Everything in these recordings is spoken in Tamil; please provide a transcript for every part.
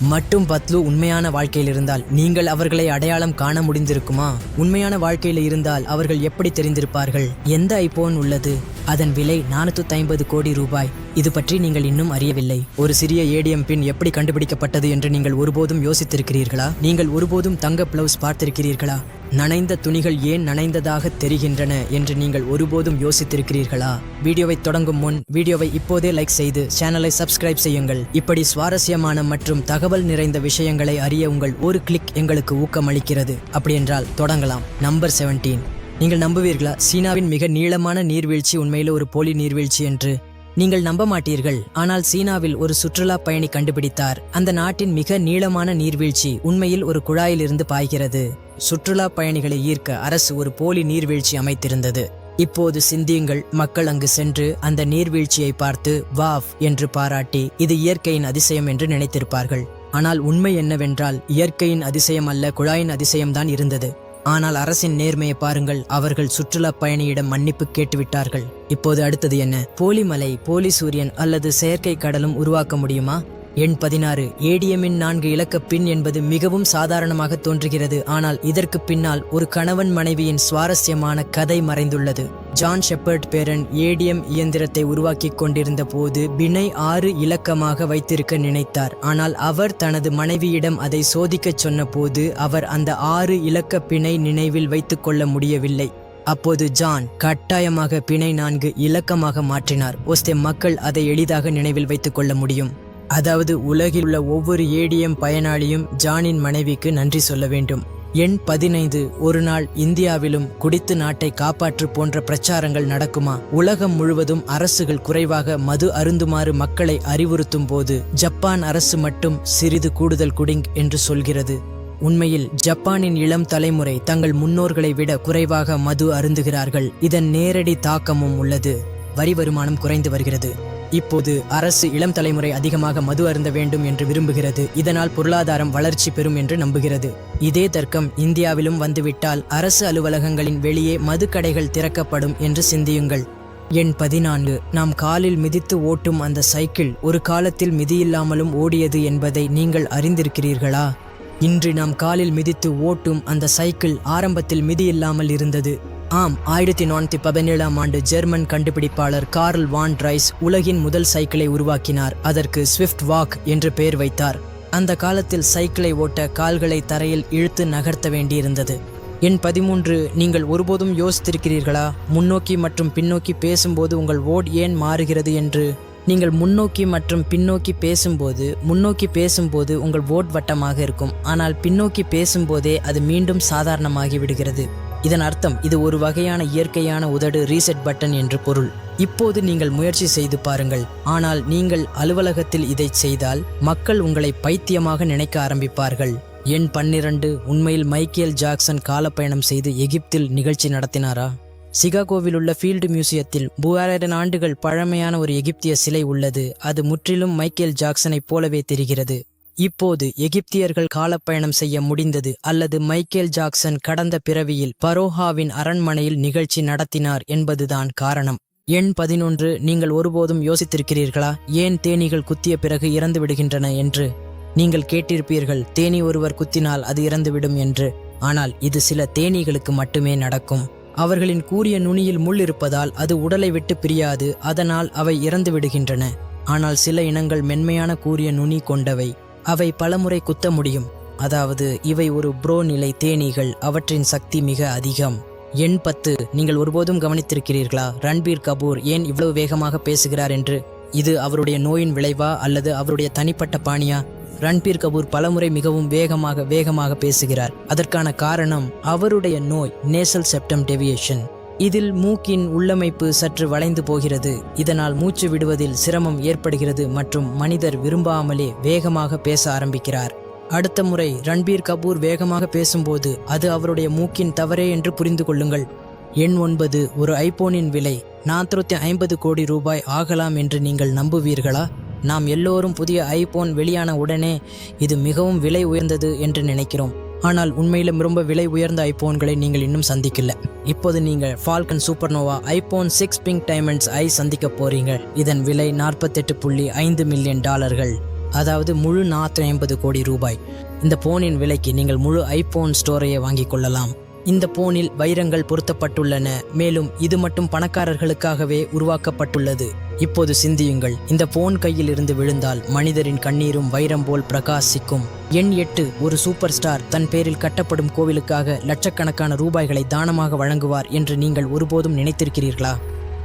மட்டும் பத்லு உண்மையான வாழ்க்கையில் இருந்தால் நீங்கள் அவர்களை அடையாளம் காண முடிந்திருக்குமா? உண்மையான வாழ்க்கையில் இருந்தால் அவர்கள் எப்படி தெரிந்திருப்பார்கள்? எந்த ஐபோன் உள்ளது? அதன் விலை நானூத்தி ஐம்பது கோடி ரூபாய். இது பற்றி நீங்கள் இன்னும் அறியவில்லை. ஒரு சிறிய ஏடிஎம் பின் எப்படி கண்டுபிடிக்கப்பட்டது என்று நீங்கள் ஒருபோதும் யோசித்திருக்கிறீர்களா? நீங்கள் ஒருபோதும் தங்க பிளவுஸ் பார்த்திருக்கிறீர்களா? நனைந்த துணிகள் ஏன் நனைந்ததாக தெரிகின்றன என்று நீங்கள் ஒருபோதும் யோசித்திருக்கிறீர்களா? வீடியோவை தொடங்கும் முன் வீடியோவை இப்போதே லைக் செய்து சேனலை சப்ஸ்கிரைப் செய்யுங்கள். இப்படி சுவாரஸ்யமான மற்றும் தகவல் நிறைந்த விஷயங்களை அறிய உங்கள் ஒரு கிளிக் எங்களுக்கு ஊக்கமளிக்கிறது. அப்படியென்றால் தொடங்கலாம். நம்பர் 17 நீங்கள் நம்புவீர்களா? சீனாவின் மிக நீளமான நீர்வீழ்ச்சி உண்மையில் ஒரு போலி நீர்வீழ்ச்சி என்று. நீங்கள் நம்ப மாட்டீர்கள். ஆனால் சீனாவில் ஒரு சுற்றுலா பயணி கண்டுபிடித்தார். அந்த நாட்டின் மிக நீளமான நீர்வீழ்ச்சி உண்மையில் ஒரு குழாயிலிருந்து பாய்கிறது. சுற்றுலா பயணிகளை ஈர்க்க அரசு ஒரு போலி நீர்வீழ்ச்சி அமைத்திருந்தது. இப்போது சிந்தியுங்கள். மக்கள் அங்கு சென்று அந்த நீர்வீழ்ச்சியை பார்த்து வாவ் என்று பாராட்டி இது இயற்கையின் அதிசயம் என்று நினைத்திருப்பார்கள். ஆனால் உண்மை என்னவென்றால் இயற்கையின் அதிசயம் அல்ல குழாயின் அதிசயம்தான் இருந்தது. ஆனால் அரசின் நேர்மையை பாருங்கள் அவர்கள் சுற்றுலா பயணியிடம் மன்னிப்பு கேட்டுவிட்டார்கள். இப்போது அடுத்தது என்ன? போலி மலை போலி சூரியன் அல்லது செயற்கை கடலும் உருவாக்க முடியுமா? எண் பதினாறு ஏடிஎம்மின் நான்கு இலக்க பின் என்பது மிகவும் சாதாரணமாக தோன்றுகிறது. ஆனால் இதற்கு பின்னால் ஒரு கணவன் மனைவியின் சுவாரஸ்யமான கதை மறைந்துள்ளது. ஜான் ஷெப்பர்ட் பேரன் ஏடிஎம் இயந்திரத்தை உருவாக்கிக் கொண்டிருந்த போது பினை ஆறு இலக்கமாக வைத்திருக்க நினைத்தார். ஆனால் அவர் தனது மனைவியிடம் அதை சோதிக்கச் சொன்னபோது அவர் அந்த ஆறு இலக்க பிணை நினைவில் வைத்துக் கொள்ள முடியவில்லை. அப்போது ஜான் கட்டாயமாக பிணை நான்கு இலக்கமாக மாற்றினார். ஒஸ்தே மக்கள் அதை எளிதாக நினைவில் வைத்துக் கொள்ள முடியும். அதாவது உலகில் உள்ள ஒவ்வொரு ஏடிஎம் பயனாளியும் ஜானின் மனைவிக்கு நன்றி சொல்ல வேண்டும். எண் பதினைந்து ஒரு நாள் இந்தியாவிலும் குடித்து நாட்டை காப்பாற்று போன்ற பிரச்சாரங்கள் நடக்குமா? உலகம் முழுவதும் அரசுகள் குறைவாக மது அருந்துமாறு மக்களை அறிவுறுத்தும் போது ஜப்பான் அரசு மட்டும் சிறிது கூடுதல் குடிங் என்று சொல்கிறது. உண்மையில் ஜப்பானின் இளம் தலைமுறை தங்கள் முன்னோர்களை விட குறைவாக மது அருந்துகிறார்கள். இதன் நேரடி தாக்கமும் உள்ளது. வரி வருமானம் குறைந்து வருகிறது. இப்போது அரசு இளம் தலைமுறை அதிகமாக மது அருந்த வேண்டும் என்று விரும்புகிறது. இதனால் பொருளாதாரம் வளர்ச்சி பெறும் என்று நம்புகிறது. இதே தர்க்கம் இந்தியாவிலும் வந்துவிட்டால் அரசு அலுவலகங்களின் வெளியே மதுக்கடைகள் திறக்கப்படும் என்று சிந்தியுங்கள். எண் பதினான்கு. நாம் காலில் மிதித்து ஓட்டும் அந்த சைக்கிள் ஒரு காலத்தில் மிதியில்லாமலும் ஓடியது என்பதை நீங்கள் அறிந்திருக்கிறீர்களா? இன்று நாம் காலில் மிதித்து ஓட்டும் அந்த சைக்கிள் ஆரம்பத்தில் மிதி இல்லாமல் இருந்தது. ஆம் ஆயிரத்தி நானூற்றி பதினேழாம் ஆண்டு ஜெர்மன் கண்டுபிடிப்பாளர் கார்ல் வான் ட்ரைஸ் உலகின் முதல் சைக்கிளை உருவாக்கினார். அதற்கு ஸ்விஃப்ட் வாக் என்று பெயர் வைத்தார். அந்த காலத்தில் சைக்கிளை ஓட்ட கால்களை தரையில் இழுத்து நகர்த்த வேண்டியிருந்தது. எண் பதிமூன்று நீங்கள் ஒருபோதும் யோசித்திருக்கிறீர்களா? முன்னோக்கி மற்றும் பின்னோக்கி பேசும்போது உங்கள் ஓட் ஏன் மாறுகிறது என்று? நீங்கள் முன்னோக்கி மற்றும் பின்னோக்கி பேசும்போது முன்னோக்கி பேசும்போது உங்கள் ஓட் வட்டமாக இருக்கும். ஆனால் பின்னோக்கி பேசும்போதே அது மீண்டும் சாதாரணமாகி விடுகிறது இதன் அர்த்தம் இது ஒரு வகையான இயற்கையான உதடு ரீசெட் பட்டன் என்று பொருள். இப்போது நீங்கள் முயற்சி செய்து பாருங்கள். ஆனால் நீங்கள் அலுவலகத்தில் இதை செய்தால் மக்கள் உங்களை பைத்தியமாக நினைக்க ஆரம்பிப்பார்கள். எண் பன்னிரண்டு உண்மையில் மைக்கேல் ஜாக்சன் காலப்பயணம் செய்து எகிப்தில் நிகழ்ச்சி நடத்தினாரா? சிகாகோவில் உள்ள ஃபீல்டு மியூசியத்தில் மூவாயிரம் ஆண்டுகள் பழமையான ஒரு எகிப்திய சிலை உள்ளது. அது முற்றிலும் மைக்கேல் ஜாக்சனைப் போலவே தெரிகிறது. இப்போது எகிப்தியர்கள் காலப்பயணம் செய்ய முடிந்தது அல்லது மைக்கேல் ஜாக்சன் கடந்த பிறவியில் பரோஹாவின் அரண்மனையில் நிகழ்ச்சி நடத்தினார் என்பதுதான் காரணம். எண் பதினொன்று நீங்கள் ஒருபோதும் யோசித்திருக்கிறீர்களா? ஏன் தேனீகள் குத்திய பிறகு இறந்து விடுகின்றன என்று? நீங்கள் கேட்டிருப்பீர்கள் தேனி ஒருவர் குத்தினால் அது இறந்துவிடும் என்று. ஆனால் இது சில தேனீகளுக்கு மட்டுமே நடக்கும். அவர்களின் கூரிய நுனியில் முள் இருப்பதால் அது உடலை விட்டு பிரியாது அதனால் அவை இறந்து விடுகின்றன ஆனால் சில இனங்கள் மென்மையான கூரிய நுனி கொண்டவை. அவை பலமுறை குத்த முடியும். அதாவது இவை ஒரு புரோ நிலை தேனீகள் அவற்றின் சக்தி மிக அதிகம். எண் பத்து நீங்கள் ஒருபோதும் கவனித்திருக்கிறீர்களா? ரன்பீர் கபூர் ஏன் இவ்வளவு வேகமாக பேசுகிறார் என்று? இது அவருடைய நோயின் விளைவா அல்லது அவருடைய தனிப்பட்ட பாணியா? ரன்பீர் கபூர் பலமுறை மிகவும் வேகமாக வேகமாக பேசுகிறார். அதற்கான காரணம் அவருடைய நோய் நேசல் செப்டம் டெவியேஷன் இதில் மூக்கின் உள்ளமைப்பு சற்று வளைந்து போகிறது. இதனால் மூச்சு விடுவதில் சிரமம் ஏற்படுகிறது மற்றும் மனிதர் விரும்பாமலே வேகமாக பேச ஆரம்பிக்கிறார். அடுத்த முறை ரன்பீர் கபூர் வேகமாக பேசும்போது அது அவருடைய மூக்கின் தவறே என்று புரிந்து கொள்ளுங்கள். எண் ஒன்பது ஒரு ஐபோனின் விலை நானூற்றி ஐம்பது கோடி ரூபாய் ஆகலாம் என்று நீங்கள் நம்புவீர்களா? நாம் எல்லோரும் புதிய ஐபோன் வெளியான உடனே இது மிகவும் விலை உயர்ந்தது என்று நினைக்கிறோம். ஆனால் உண்மையிலும் ரொம்ப விலை உயர்ந்த ஐபோன்களை நீங்கள் இன்னும் சந்திக்கல. இப்போது நீங்கள் Falcon Supernova iPhone six pink diamonds ஐ சந்திக்க போறீங்க. இதன் விலை நாற்பத்தெட்டு புள்ளி ஐந்து மில்லியன் டாலர்கள். அதாவது முழு நாற்று ஐம்பது கோடி ரூபாய். இந்த போனின் விலைக்கு நீங்கள் முழு ஐபோன் ஸ்டோரையை வாங்கிக் கொள்ளலாம். இந்த போனில் வைரங்கள் பொருத்தப்பட்டுள்ளன. மேலும் இது மட்டும் பணக்காரர்களுக்காகவே உருவாக்கப்பட்டுள்ளது. இப்போது சிந்தியுங்கள். இந்த போன் கையில் இருந்து விழுந்தால் மனிதரின் கண்ணீரும் வைரம் போல் பிரகாசிக்கும். எண் எட்டு ஒரு சூப்பர் ஸ்டார் தன் பேரில் கட்டப்படும் கோவிலுக்காக லட்சக்கணக்கான ரூபாய்களை தானமாக வழங்குவார் என்று நீங்கள் ஒருபோதும் நினைத்திருக்கிறீர்களா?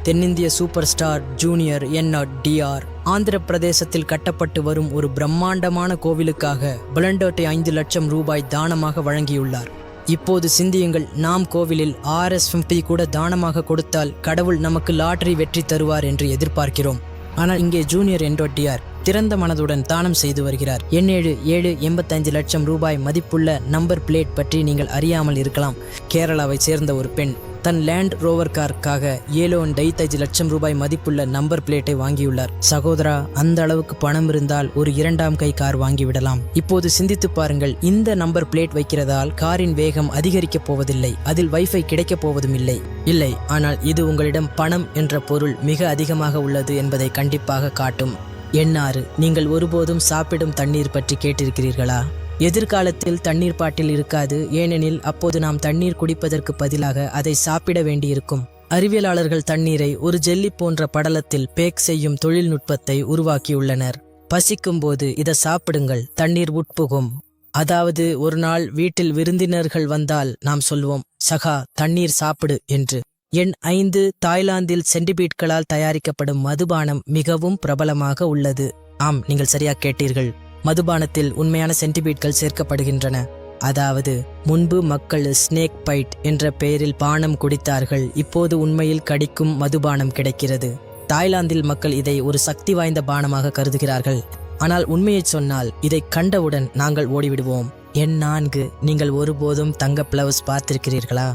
தென்னிந்திய super star junior NR TR Andhra பிரதேசத்தில் கட்டப்பட்டு வரும் ஒரு பிரம்மாண்டமான கோவிலுக்காக பிளண்டர்ட்டை ஐந்து லட்சம் ரூபாய் தானமாக வழங்கியுள்ளார். இப்போது சிந்தியுங்கள் நாம் கோவிலில் ஆர்எஸ்எம்பி கூட தானமாக கொடுத்தால் கடவுள் நமக்கு லாட்டரி வெற்றி தருவார் என்று எதிர்பார்க்கிறோம். ஆனால் இங்கே ஜூனியர் என்டோட்டியார் திறந்த மனதுடன் தானம் செய்து வருகிறார். எண்ணேழு ஏழு எண்பத்தஞ்சு லட்சம் ரூபாய் மதிப்புள்ள நம்பர் பிளேட் பற்றி நீங்கள் அறியாமல் இருக்கலாம். கேரளாவை சேர்ந்த ஒரு பெண் தன் லேண்ட் ரோவர் காருக்காக ஏழு ஐந்து லட்சம் ரூபாய் மதிப்புள்ள நம்பர் பிளேட்டை வாங்கியுள்ளார். சகோதரா அந்த அளவுக்கு பணம் இருந்தால் ஒரு இரண்டாம் கை கார் வாங்கிவிடலாம். இப்போது சிந்தித்து பாருங்கள் இந்த நம்பர் பிளேட் வைக்கிறதால் காரின் வேகம் அதிகரிக்கப் போவதில்லை அதில் வைஃபை கிடைக்கப் போவதும் இல்லை. இல்லை ஆனால் இது உங்களிடம் பணம் என்ற பொருள் மிக அதிகமாக உள்ளது என்பதை கண்டிப்பாக காட்டும். எண்ணாறு நீங்கள் ஒருபோதும் சாப்பிடும் தண்ணீர் பற்றி கேட்டிருக்கிறீர்களா? எதிர்காலத்தில் தண்ணீர் பாட்டில் இருக்காது. ஏனெனில் அப்போது நாம் தண்ணீர் குடிப்பதற்கு பதிலாக அதை சாப்பிட வேண்டியிருக்கும். அறிவியலாளர்கள் தண்ணீரை ஒரு ஜெல்லி போன்ற படலத்தில் பேக் செய்யும் தொழில்நுட்பத்தை உருவாக்கியுள்ளனர். பசிக்கும் போது இதை சாப்பிடுங்கள் தண்ணீர் உட்புகும். அதாவது ஒரு நாள் வீட்டில் விருந்தினர்கள் வந்தால் நாம் சொல்வோம் சகா தண்ணீர் சாப்பிடு என்று. எண் ஐந்து தாய்லாந்தில் சென்டிபீட்களால் தயாரிக்கப்படும் மதுபானம் மிகவும் பிரபலமாக உள்ளது. ஆம் நீங்கள் சரியா கேட்டீர்கள். மதுபானத்தில் உண்மையான சென்டிபீட்கள் சேர்க்கப்படுகின்றன. அதாவது முன்பு மக்கள் ஸ்னேக் பைட் என்ற பெயரில் பானம் குடித்தார்கள் இப்போது உண்மையில் கடிக்கும் மதுபானம் கிடைக்கிறது. தாய்லாந்தில் மக்கள் இதை ஒரு சக்தி வாய்ந்த பானமாக கருதுகிறார்கள். ஆனால் உண்மையை சொன்னால் இதை கண்டவுடன் நாங்கள் ஓடிவிடுவோம். எண் நான்கு நீங்கள் ஒருபோதும் தங்க பிளவுஸ் பார்த்திருக்கிறீர்களா?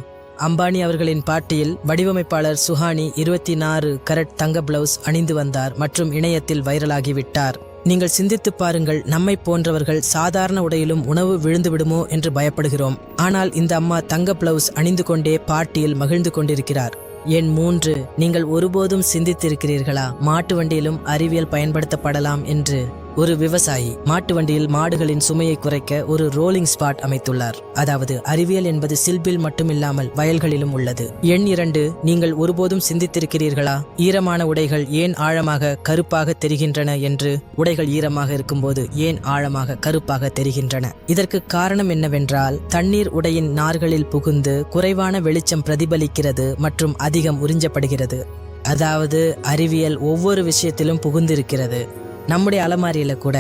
அம்பானி அவர்களின் பாட்டியில் வடிவமைப்பாளர் சுஹானி இருபத்தி நாறு கரட் தங்க பிளவுஸ் அணிந்து வந்தார் மற்றும் இணையத்தில் வைரலாகிவிட்டார் நீங்கள் சிந்தித்து பாருங்கள் நம்மை போன்றவர்கள் சாதாரண உடையிலும் உணவு விழுந்து விடுமோ என்று பயப்படுகிறோம். ஆனால் இந்த அம்மா தங்க பிளவுஸ் அணிந்து கொண்டே பாட்டியில் மகிழ்ந்து கொண்டிருக்கிறார். எண் மூன்று நீங்கள் ஒருபோதும் சிந்தித்திருக்கிறீர்களா? மாட்டு வண்டியிலும் அறிவியல் பயன்படுத்தப்படலாம் என்று ஒரு விவசாயி மாட்டு வண்டியில் மாடுகளின் சுமையை குறைக்க ஒரு ரோலிங் ஸ்பாட் அமைத்துள்ளார். அதாவது அறிவியல் என்பது சில்பில் மட்டுமில்லாமல் வயல்களிலும் உள்ளது. எண் இரண்டு நீங்கள் ஒருபோதும் சிந்தித்திருக்கிறீர்களா? ஈரமான உடைகள் ஏன் ஆழமாக கருப்பாக தெரிகின்றன என்று உடைகள் ஈரமாக இருக்கும்போது ஏன் ஆழமாக கருப்பாக தெரிகின்றன? இதற்கு காரணம் என்னவென்றால் தண்ணீர் உடையின் நார்களில் புகுந்து குறைவான வெளிச்சம் பிரதிபலிக்கிறது மற்றும் அதிகம் உறிஞ்சப்படுகிறது. அதாவது அறிவியல் ஒவ்வொரு விஷயத்திலும் புகுந்திருக்கிறது. நம்முடைய அலமாரியில் கூட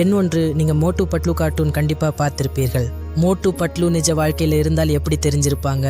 என் ஒன்று நீங்கள் மோட்டு பட்லு கார்ட்டூன் கண்டிப்பாக பார்த்திருப்பீர்கள். மோட்டு பட்லு நிஜ வாழ்க்கையில் இருந்தால் எப்படி தெரிஞ்சிருப்பாங்க?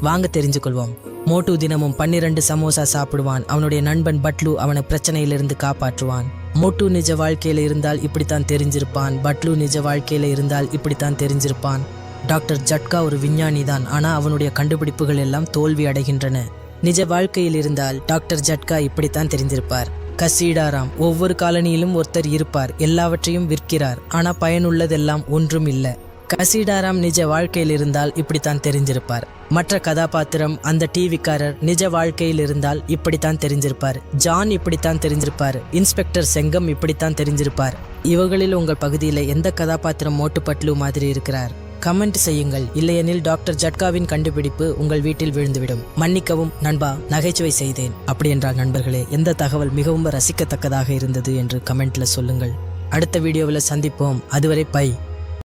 வாங்க தெரிஞ்சுக்கொள்வோம். மோட்டு தினமும் பன்னிரண்டு சமோசா சாப்பிடுவான். அவனுடைய நண்பன் பட்லு அவனை பிரச்சனையிலிருந்து காப்பாற்றுவான். மோட்டு நிஜ வாழ்க்கையில் இருந்தால் இப்படித்தான் தெரிஞ்சிருப்பான். பட்லு நிஜ வாழ்க்கையில் இருந்தால் இப்படித்தான் தெரிஞ்சிருப்பான். டாக்டர் ஜட்கா ஒரு விஞ்ஞானி தான். ஆனால் அவனுடைய கண்டுபிடிப்புகள் எல்லாம் தோல்வி அடைகின்றன. நிஜ வாழ்க்கையில் இருந்தால் டாக்டர் ஜட்கா இப்படித்தான் தெரிஞ்சிருப்பார். கசீடாராம். ஒவ்வொரு காலனியிலும் ஒருத்தர் இருப்பார். எல்லாவற்றையும் விற்கிறார். ஆனா பயனுள்ளதெல்லாம் ஒன்றும் இல்லை கசீடாராம் நிஜ வாழ்க்கையில் இருந்தால் இப்படித்தான் தெரிஞ்சிருப்பார் மற்ற கதாபாத்திரம் அந்த டிவிக்காரர் நிஜ வாழ்க்கையில் இருந்தால் இப்படித்தான் தெரிஞ்சிருப்பார் ஜான் இப்படித்தான் தெரிஞ்சிருப்பார் இன்ஸ்பெக்டர் செங்கம் இப்படித்தான் தெரிஞ்சிருப்பார் இவர்களில் உங்கள் பகுதியில் எந்த கதாபாத்திரம் மோட்டுப்பட்லு மாதிரி இருக்கிறார்? கமெண்ட் செய்யுங்கள். இல்லையெனில் டாக்டர் ஜட்காவின் கண்டுபிடிப்பு உங்கள் வீட்டில் விழுந்துவிடும். மன்னிக்கவும் நண்பா நகைச்சுவை செய்தேன். அப்படி என்றால் நண்பர்களே எந்த தகவல் மிகவும் ரசிக்கத்தக்கதாக இருந்தது என்று கமெண்ட்ல சொல்லுங்கள். அடுத்த வீடியோவில் சந்திப்போம். அதுவரை பை.